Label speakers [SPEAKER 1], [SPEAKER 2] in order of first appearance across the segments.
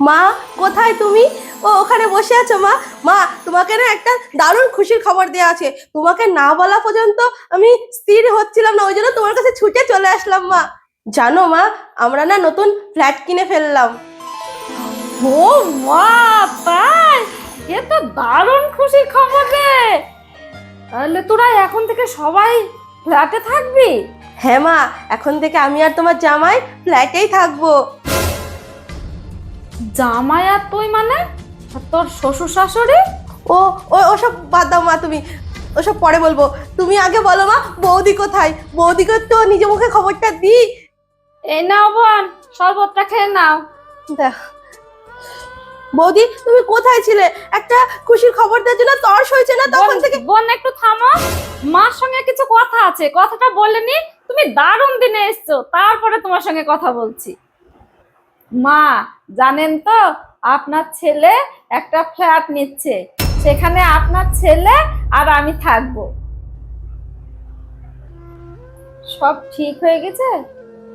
[SPEAKER 1] মা কোথায় তুমি? ও ওখানে বসে আছো মা। মা তোমাকে না একটা দারুণ খুশির খবর দেওয়া আছে। তোমাকে না বলা পর্যন্ত আমি স্থির হচ্ছিলাম না ওই জন্য তোমার কাছে ছুটে চলে আসলাম মা। জানো মা আমরা না নতুন ফ্ল্যাট কিনে ফেললাম।
[SPEAKER 2] ও মা তাই এ তো দারুণ খুশির খবর রে! তাহলে তোরা এখন থেকে সবাই ফ্ল্যাটে থাকবি?
[SPEAKER 1] হ্যাঁ মা এখন থেকে আমি আর তোমার জামাই ফ্ল্যাটেই থাকব।
[SPEAKER 2] জামাই আর তুই মানে? আর তোর শ্বশুর শাশুড়ি?
[SPEAKER 1] ও ও ওসব বাদ দাও মা তুমি। ওসব পরে বলব। তুমি আগে বলো মা বৌদি কোথায়? বৌদিকে তো নিজে মুখে খবরটা দিই।
[SPEAKER 2] এই নাও বোন শরবতটা খেয়ে নাও।
[SPEAKER 1] দেখ। বৌদি তুমি কোথায় ছিলে? একটা খুশির খবর দেওয়ার জন্য তর্স হয়েছে না তখন থেকে?
[SPEAKER 2] বোন একটু থামো। মার সঙ্গে কিছু কথা আছে। কথাটা বলেনি তুমি দারুণ দিনে এসছো। তারপরে তোমার সঙ্গে কথা বলছি। মা, জানেন তো, আপনার ছেলে একটা ফ্ল্যাট নিচ্ছে। সেখানে আপনার ছেলে আর আমি থাকব। সব ঠিক হয়ে গেছে?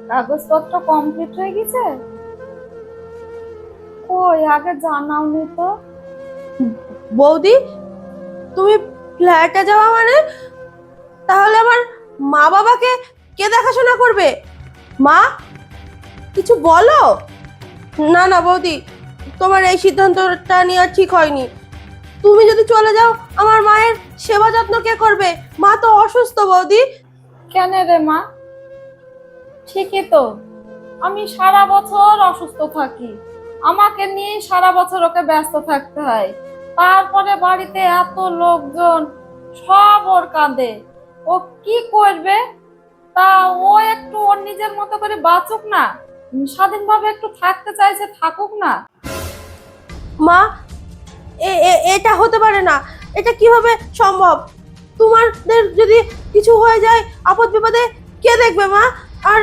[SPEAKER 2] কাগজপত্র কমপ্লিট হয়ে গেছে? কই, আগে জানাওনি তো।
[SPEAKER 1] বৌদি, তুমি ফ্ল্যাটে যাওয়া মানে? তাহলে আমার মা বাবাকে কে দেখাশোনা করবে? মা, কিছু বলো। না না, বৌদি, তোমার এই সিদ্ধান্তটা নেওয়া ঠিক হয়নি। তুমি যদি চলে যাও, আমার মায়ের সেবা যত্ন কে করবে? মা তো অসুস্থ, বৌদি।
[SPEAKER 2] কেন রে মা? ঠিকই তো। আমি সারা বছর অসুস্থ থাকি। আমাকে নিয়ে সারা বছর ওকে ব্যস্ত থাকতে হয়। তারপরে বাড়িতে এত লোকজন, সব ওর কাঁদে। ও কি করবে? তা ও একটু ওর নিজের মতো করে বাঁচুক না? স্বাধীনভাবে একটু থাকতে চাইছে থাকুক না।
[SPEAKER 1] মা এটা হতে পারে না। এটা কীভাবে সম্ভব? তোমাদের যদি কিছু হয়ে যায় আপদ বিপদে কে দেখবে মা? আর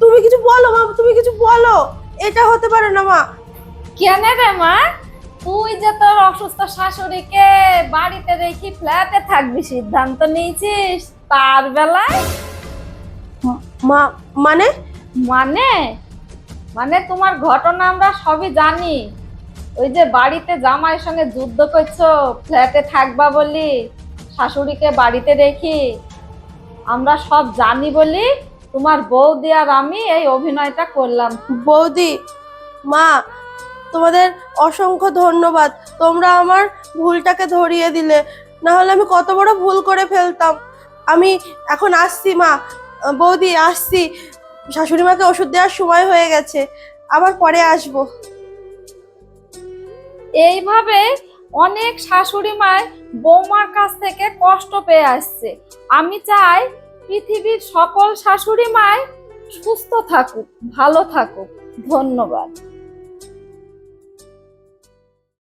[SPEAKER 1] তুমি কিছু বলো মা তুমি কিছু বলো। এটা হতে পারে না মা।
[SPEAKER 2] কেন রে মা? তুই যে তোর অসুস্থ শাশুড়িকে বাড়িতে রেখে ফ্ল্যাটে থাকবি সিদ্ধান্ত নিয়েছিস তার বেলায়?
[SPEAKER 1] মা মানে?
[SPEAKER 2] মানে? মানে তোমার ঘটনা আমরা সবই জানি। ওই যে বাড়িতে জামাইয়ের সঙ্গে যুদ্ধ করছ, ফ্ল্যাটে থাকবা বলি, শাশুড়িকে বাড়িতে রেখি, আমরা সব জানি বলি তোমার বৌদি আর আমি এই অভিনয়টা করলাম।
[SPEAKER 1] বৌদি, মা, তোমাদের অসংখ্য ধন্যবাদ। তোমরা আমার ভুলটাকে ধরিয়ে দিলে না হলে আমি কত বড় ভুল করে ফেলতাম। আমি এখন আসছি, মা। বৌদি, আসছি। শাশুড়ি মাকে ওষুধ দেওয়ার সময় হয়ে গেছে, আবার পরে আসব।
[SPEAKER 2] এইভাবে অনেক শাশুড়ি মায় বৌমার কাছ থেকে কষ্ট পেয়ে আসছে। আমি চাই পৃথিবীর সকল শাশুড়ি মায় সুস্থ থাকুক, ভালো থাকুক। ধন্যবাদ।